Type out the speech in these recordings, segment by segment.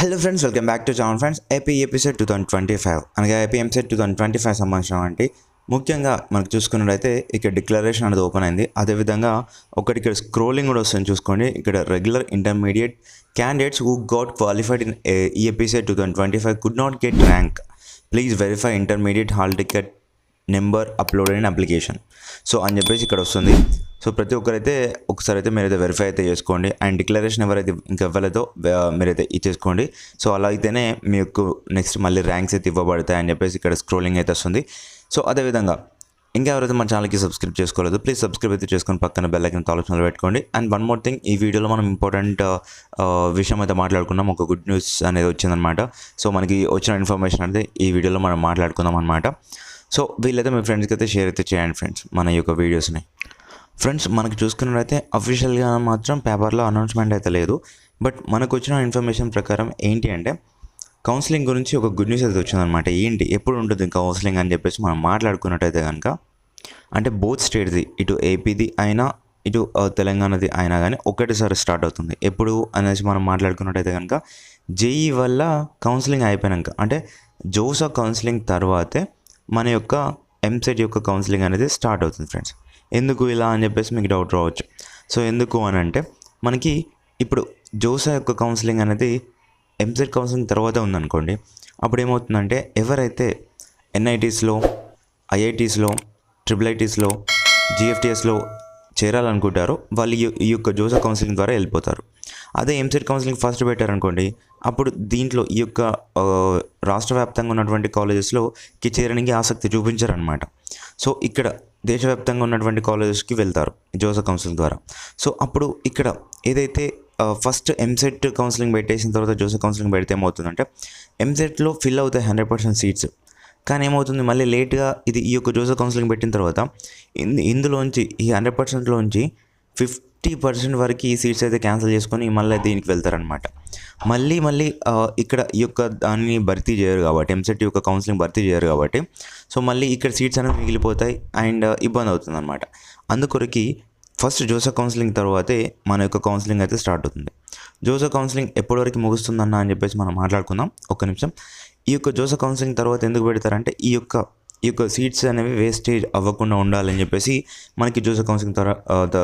Hello friends welcome back to channel friends AP episode two thousand twenty five అనగా AP EAMCET two thousand twenty five సంబంధించినటువంటి ముఖ్యంగా మనకు చూసుకున్నట్టయితే ఇక్కడ declaration అనేది ఓపెన్ అయింది. అదేవిధంగా ఒకటి ఇక్కడ స్క్రోలింగ్ కూడా వస్తుంది చూసుకోండి. ఇక్కడ regular intermediate candidates who got qualified in ఈ two thousand twenty five could not get rank please verify intermediate hall ticket number upload అయిన అప్లికేషన్ సో అని చెప్పేసి ఇక్కడ వస్తుంది. సో ప్రతి ఒక్కరైతే ఒకసారి అయితే మీరైతే వెరిఫై అయితే చేసుకోండి. అండ్ డిక్లరేషన్ ఎవరైతే ఇంకా ఇవ్వలేదో మీరైతే ఇచ్చేసుకోండి. సో అలా అయితేనే మీకు నెక్స్ట్ మళ్ళీ ర్యాంక్స్ అయితే ఇవ్వబడతాయి అని చెప్పేసి ఇక్కడ స్క్రోలింగ్ అయితే వస్తుంది. సో అదేవిధంగా ఇంకా ఎవరైతే మన ఛానల్కి సబ్స్క్రైబ్ చేసుకోలేదు ప్లీజ్ సబ్స్క్రైబ్ అయితే చేసుకొని పక్కన బెల్ ఐకన్ ఆలోచనలు పెట్టుకోండి. అండ్ వన్ మోర్ థింగ్ ఈ వీడియోలో మనం ఇంపార్టెంట్ విషయం అయితే మాట్లాడుకున్నాం. ఒక గుడ్ న్యూస్ అనేది వచ్చిందనమాట సో మనకి వచ్చిన ఇన్ఫర్మేషన్ అయితే ఈ వీడియోలో మనం మాట్లాడుకుందాం అనమాట సో వీళ్ళైతే మీ ఫ్రెండ్స్కి అయితే షేర్ అయితే చేయండి ఫ్రెండ్స్ మన యొక్క వీడియోస్ని ఫ్రెండ్స్ మనకు చూసుకున్నట్లయితే అఫీషియల్గా మాత్రం పేపర్లో అనౌన్స్మెంట్ అయితే లేదు. బట్ మనకు వచ్చిన ఇన్ఫర్మేషన్ ప్రకారం ఏంటి అంటే కౌన్సిలింగ్ గురించి ఒక గుడ్ న్యూస్ అయితే వచ్చిందనమాట ఏంటి? ఎప్పుడు ఉంటుంది కౌన్సిలింగ్ అని చెప్పేసి మనం మాట్లాడుకున్నట్టయితే కనుక అంటే బోత్ స్టేట్ది ఇటు ఏపీది అయినా ఇటు తెలంగాణది అయినా కానీ ఒకటేసారి స్టార్ట్ అవుతుంది. ఎప్పుడు అనేసి మనం మాట్లాడుకున్నట్టయితే కనుక జేఈ వల్ల కౌన్సిలింగ్ అయిపోయాక అంటే జోసా కౌన్సిలింగ్ తర్వాతే మన యొక్క ఎంసెట్ యొక్క కౌన్సిలింగ్ అనేది స్టార్ట్ అవుతుంది ఫ్రెండ్స్. ఎందుకు ఇలా అని చెప్పేసి మీకు డౌట్ రావచ్చు. సో ఎందుకు అని అంటే మనకి ఇప్పుడు జోసా యొక్క కౌన్సిలింగ్ అనేది ఎంసెట్ కౌన్సిలింగ్ తర్వాత ఉందనుకోండి. అప్పుడు ఏమవుతుందంటే ఎవరైతే ఎన్ఐటీస్లో ఐఐటీస్లో ట్రిపుల్ ఐటీస్లో జిఎఫ్టీఎస్లో చేరాలనుకుంటారో వాళ్ళు ఈ- యొక్క జోసా కౌన్సిలింగ్ ద్వారా వెళ్ళిపోతారు. అదే ఎంసెట్ కౌన్సిలింగ్ ఫస్ట్ పెట్టారనుకోండి అప్పుడు దీంట్లో ఈ యొక్క రాష్ట్ర వ్యాప్తంగా ఉన్నటువంటి కాలేజెస్లోకి చేరడానికి ఆసక్తి చూపించారనమాట సో ఇక్కడ దేశవ్యాప్తంగా ఉన్నటువంటి కాలేజెస్కి వెళ్తారు జోసా కౌన్సిలింగ్ ద్వారా. సో అప్పుడు ఇక్కడ ఏదైతే ఫస్ట్ ఎంసెట్ కౌన్సిలింగ్ పెట్టేసిన తర్వాత జోసా కౌన్సిలింగ్ పెడితే ఏమవుతుందంటే ఎంసెట్లో ఫిల్ అవుతాయి హండ్రెడ్ పర్సెంట్ సీట్స్. కానీ ఏమవుతుంది మళ్ళీ లేట్గా ఇది ఈ యొక్క జోసా కౌన్సిలింగ్ పెట్టిన తర్వాత ఇందులోంచి ఈ హండ్రెడ్ పర్సెంట్లోంచి ఫిఫ్టీ పర్సెంట్ వరకు ఈ సీట్స్ అయితే క్యాన్సిల్ చేసుకొని మళ్ళీ దీనికి వెళ్తారనమాట మళ్ళీ మళ్ళీ ఇక్కడ ఈ యొక్క దాన్ని భర్తీ చేయరు కాబట్టి ఎంసెట్ యొక్క కౌన్సిలింగ్ భర్తీ చేయరు కాబట్టి సో మళ్ళీ ఇక్కడ సీట్స్ అనేవి మిగిలిపోతాయి అండ్ ఇబ్బంది అవుతుంది అనమాట అందుకొరకి ఫస్ట్ జోసఫ్ కౌన్సిలింగ్ తర్వాతే మన యొక్క కౌన్సిలింగ్ అయితే స్టార్ట్ అవుతుంది. జోసఫ్ కౌన్సిలింగ్ ఎప్పటి వరకు ముగుస్తుందన్న అని చెప్పేసి మనం మాట్లాడుకుందాం. ఒక్క నిమిషం. ఈ యొక్క జోసఫ్ కౌన్సిలింగ్ తర్వాత ఎందుకు పెడతారంటే ఈ యొక్క ఈ యొక్క సీట్స్ అనేవి వేస్టేజ్ అవ్వకుండా ఉండాలని చెప్పేసి మనకి జోసా కౌన్సిలింగ్ తర్వాత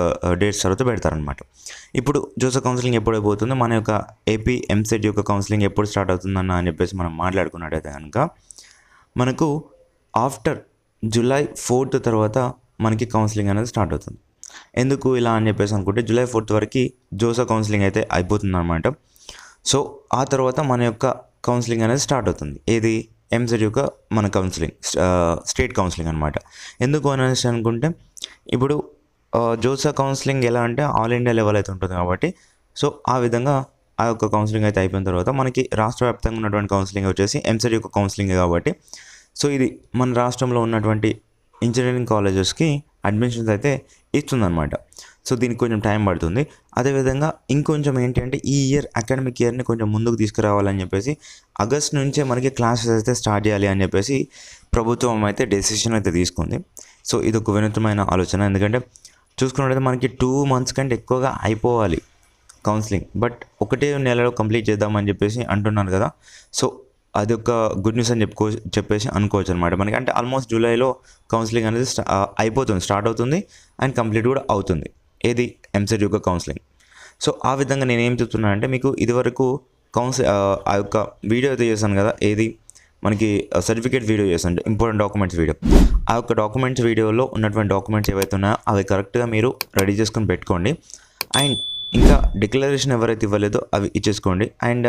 డేట్స్ తర్వాత పెడతారనమాట ఇప్పుడు జోసా కౌన్సిలింగ్ ఎప్పుడు అయిపోతుందో మన యొక్క ఏపీ ఎంసెట్ యొక్క కౌన్సిలింగ్ ఎప్పుడు స్టార్ట్ అవుతుందన్న అని చెప్పేసి మనం మాట్లాడుకున్నట్టయితే కనుక మనకు ఆఫ్టర్ జూలై ఫోర్త్ తర్వాత మనకి కౌన్సిలింగ్ అనేది స్టార్ట్ అవుతుంది. ఎందుకు ఇలా అని చెప్పేసి అనుకుంటే జూలై ఫోర్త్ వరకు జోసా కౌన్సిలింగ్ అయితే అయిపోతుంది అనమాట సో ఆ తర్వాత మన యొక్క కౌన్సిలింగ్ అనేది స్టార్ట్ అవుతుంది. ఏది? ఎంసెట్ యొక్క మన కౌన్సిలింగ్ స్టేట్ కౌన్సిలింగ్ అనమాట ఎందుకు అనేసి అనుకుంటే ఇప్పుడు జోసా కౌన్సిలింగ్ ఎలా అంటే ఆల్ ఇండియా లెవెల్ అయితే ఉంటుంది కాబట్టి సో ఆ విధంగా ఆ యొక్క కౌన్సిలింగ్ అయితే అయిపోయిన తర్వాత మనకి రాష్ట్ర వ్యాప్తంగా ఉన్నటువంటి కౌన్సిలింగ్ వచ్చేసి ఎంసెట్ యొక్క కౌన్సిలింగ్ కాబట్టి సో ఇది మన రాష్ట్రంలో ఉన్నటువంటి ఇంజనీరింగ్ కాలేజెస్కి అడ్మిషన్స్ అయితే ఇస్తుందన్నమాట. సో దీనికి కొంచెం టైం పడుతుంది. అదేవిధంగా ఇంకొంచెం ఏంటి అంటే ఈ ఇయర్ అకాడమిక్ ఇయర్ని కొంచెం ముందుకు తీసుకురావాలని చెప్పేసి ఆగస్ట్ నుంచే మనకి క్లాసెస్ అయితే స్టార్ట్ చేయాలి అని చెప్పేసి ప్రభుత్వం అయితే డెసిషన్ అయితే తీసుకుంది. సో ఇది ఒక వినూత్నమైన ఆలోచన. ఎందుకంటే చూసుకున్నట్లయితే మనకి టూ మంత్స్ కంటే ఎక్కువగా అయిపోవాలి కౌన్సిలింగ్ బట్ ఒకటే నెలలో కంప్లీట్ చేద్దామని చెప్పేసి అంటున్నారు కదా. సో అది ఒక గుడ్ న్యూస్ అని చెప్పుకో చెప్పేసి అనుకోవచ్చు అనమాట మనకి అంటే ఆల్మోస్ట్ జూలైలో కౌన్సిలింగ్ అనేది స్టా- అయిపోతుంది స్టార్ట్ అవుతుంది. అండ్ కంప్లీట్ కూడా అవుతుంది. ఏది? ఎంసెట్ యొక్క కౌన్సిలింగ్ సో ఆ విధంగా నేను ఏం చెప్తున్నాను అంటే మీకు ఇదివరకు కౌన్సిల్ ఆ యొక్క వీడియో అయితే చేశాను కదా ఏది? మనకి సర్టిఫికేట్ వీడియో చేశాను ఇంపార్టెంట్ డాక్యుమెంట్స్ వీడియో. ఆ యొక్క డాక్యుమెంట్స్ వీడియోలో ఉన్నటువంటి డాక్యుమెంట్స్ ఏవైతే ఉన్నాయో అవి కరెక్ట్గా మీరు రెడీ చేసుకొని పెట్టుకోండి. అండ్ ఇంకా డిక్లరేషన్ ఎవరైతే ఇవ్వలేదో అవి ఇచ్చేసుకోండి. అండ్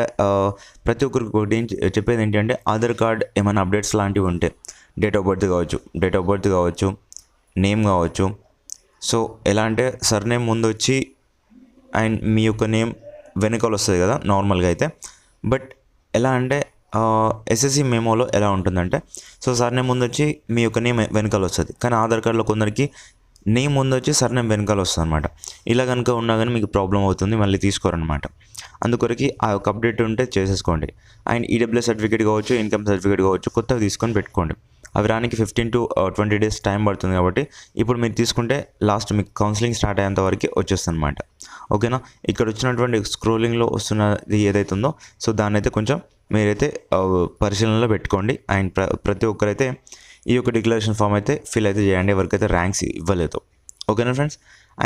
ప్రతి ఒక్కరికి ఒకటి చెప్పేది ఏంటంటే ఆధార్ కార్డ్ ఏమైనా అప్డేట్స్ లాంటివి ఉంటే డేట్ ఆఫ్ బర్త్ కావచ్చు డేట్ ఆఫ్ బర్త్ కావచ్చు నేమ్ కావచ్చు సో ఎలా అంటే సర్నేమ్ ముందు వచ్చి అండ్ మీ యొక్క నేమ్ వెనకాల వస్తుంది కదా నార్మల్గా అయితే. బట్ ఎలా అంటే ఎస్ఎస్సి మెమోలో ఎలా ఉంటుందంటే సో సర్నేమ్ ముందు వచ్చి మీ యొక్క నేమ్ వెనకాల వస్తుంది. కానీ ఆధార్ కార్డులో కొందరికి నేమ్ ముందు వచ్చి సర్నేమ్ వెనకాల వస్తుంది అనమాట ఇలా కనుక ఉన్నా కానీ మీకు ప్రాబ్లం అవుతుంది మళ్ళీ తీసుకోరనమాట అందుకొరకి ఆ యొక్క అప్డేట్ ఉంటే చేసేసుకోండి. అండ్ ఈడబ్ల్యూ సర్టిఫికేట్ కావచ్చు ఇన్కమ్ సర్టిఫికేట్ కావచ్చు కొత్తగా తీసుకొని పెట్టుకోండి. అవి రానికి fifteen to twenty days time పడుతుంది కాబట్టి ఇప్పుడు మీరు తీసుకుంటే లాస్ట్ మీకు కౌన్సిలింగ్ స్టార్ట్ అయ్యేంత వరకు వచ్చేస్తుంది అనమాట ఓకేనా? ఇక్కడ వచ్చినటువంటి స్క్రోలింగ్లో వస్తున్నది ఏదైతే ఉందో సో దాన్ని అయితే కొంచెం మీరైతే uh, పరిశీలనలో పెట్టుకోండి. అండ్ ప్ర ప్రతి ఒక్కరైతే ఈ యొక్క డిక్లరేషన్ ఫామ్ అయితే ఫిల్ అయితే చేయండి. ఎవరికైతే ర్యాంక్స్ ఇవ్వలేదు. ఓకేనా ఫ్రెండ్స్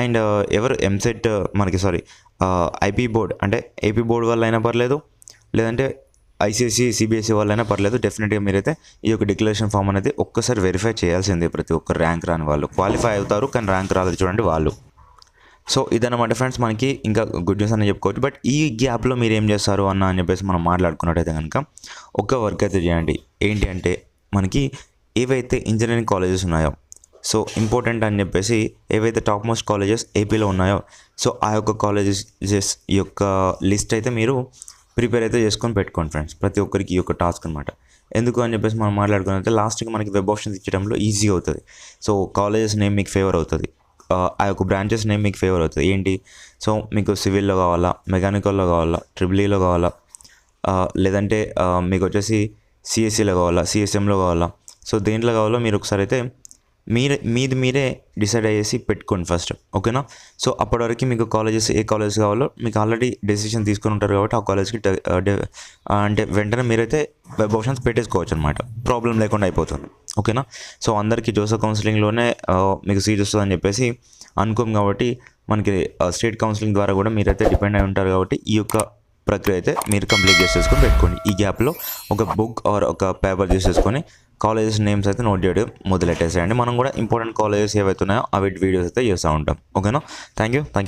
అండ్ uh, ఎవరు ఎంసెట్ uh, మనకి సారీ ఐపీ బోర్డ్ అంటే ఏపీ బోర్డ్ వల్ల అయినా పర్లేదు లేదంటే ఐసీఎస్సీ సిబిఎస్ఈ వాళ్ళైనా పర్లేదు. డెఫినెట్గా మీరైతే ఈ యొక్క డిక్లరేషన్ ఫామ్ అనేది ఒక్కసారి వెరిఫై చేయాల్సిందే ప్రతి ఒక్క ర్యాంక్ రాని వాళ్ళు. క్వాలిఫై అవుతారు కానీ ర్యాంక్ రాలేదు చూడండి వాళ్ళు. సో ఇదన్నమాట ఫ్రెండ్స్ మనకి. ఇంకా గుడ్ న్యూస్ అని చెప్పుకోవచ్చు. బట్ ఈ గ్యాప్లో మీరు ఏం చేస్తారు అన్న అని చెప్పేసి మనం మాట్లాడుకున్నట్టయితే కనుక ఒక వర్క్ అయితే చేయండి. ఏంటి అంటే మనకి ఏవైతే ఇంజనీరింగ్ కాలేజెస్ ఉన్నాయో సో ఇంపార్టెంట్ అని చెప్పేసి ఏవైతే టాప్ మోస్ట్ కాలేజెస్ ఏపీలో ఉన్నాయో సో ఆ యొక్క కాలేజెస్ యొక్క లిస్ట్ అయితే మీరు ప్రిపేర్ అయితే చేసుకొని పెట్టుకోండి ఫ్రెండ్స్. ప్రతి ఒక్కరికి ఈ యొక్క టాస్క్ అనమాట ఎందుకు అని చెప్పేసి మనం మాట్లాడుకున్నట్లయితే లాస్ట్కి మనకి వెబ్ ఆప్షన్స్ ఇచ్చడంలో ఈజీగా అవుతుంది. సో కాలేజెస్ నేమ్ మీకు ఫేవర్ అవుతుంది. ఆ, యొక్క బ్రాంచెస్ నేమ్ మీకు ఫేవర్ అవుతుంది. ఏంటి? సో మీకు సివిల్లో కావాలా? మెకానికల్లో కావాలా? ట్రిపుల్ ఈలో కావాలా లేదంటే మీకు వచ్చేసి సిఎస్సిలో కావాలా? సిఎస్ఎంలో కావాలా? సో దేంట్లో కావాలో మీరు ఒకసారి అయితే మీరే మీది మీరే డిసైడ్ అయ్యేసి పెట్టుకోండి ఫస్ట్ ఓకేనా సో అప్పటి వరకు మీకు కాలేజెస్ ఏ కాలేజ్ కావాలో మీకు ఆల్రెడీ డెసిషన్ తీసుకొని ఉంటారు కాబట్టి ఆ కాలేజ్కి uh, uh, అంటే వెంటనే మీరైతే వెబ్ ఆప్షన్స్ పెట్టేసుకోవచ్చు అనమాట ప్రాబ్లం లేకుండా అయిపోతుంది. ఓకేనా సో అందరికీ జోసఫ్ కౌన్సిలింగ్లోనే uh, మీకు సీట్ వస్తుందని చెప్పేసి అనుకోం కాబట్టి మనకి స్టేట్ కౌన్సిలింగ్ ద్వారా కూడా మీరైతే డిపెండ్ అయి ఉంటారు కాబట్టి ఈ యొక్క ప్రక్రియ అయితే మీరు కంప్లీట్ చేసేసుకొని పెట్టుకోండి. ఈ గ్యాప్లో ఒక బుక్ ఆర్ ఒక పేపర్ తీసేసుకొని కాలేజెస్ నేమ్స్ అయితే నోట్ చేయడం మొదలెట్టేసేయండి. మనం కూడా ఇంపార్టెంట్ కాలేజెస్ ఏవైతే ఉన్నాయో అవి వీడియోస్ అయితే చేస్తూ ఉంటాం. ఓకేనా? Thank you thank you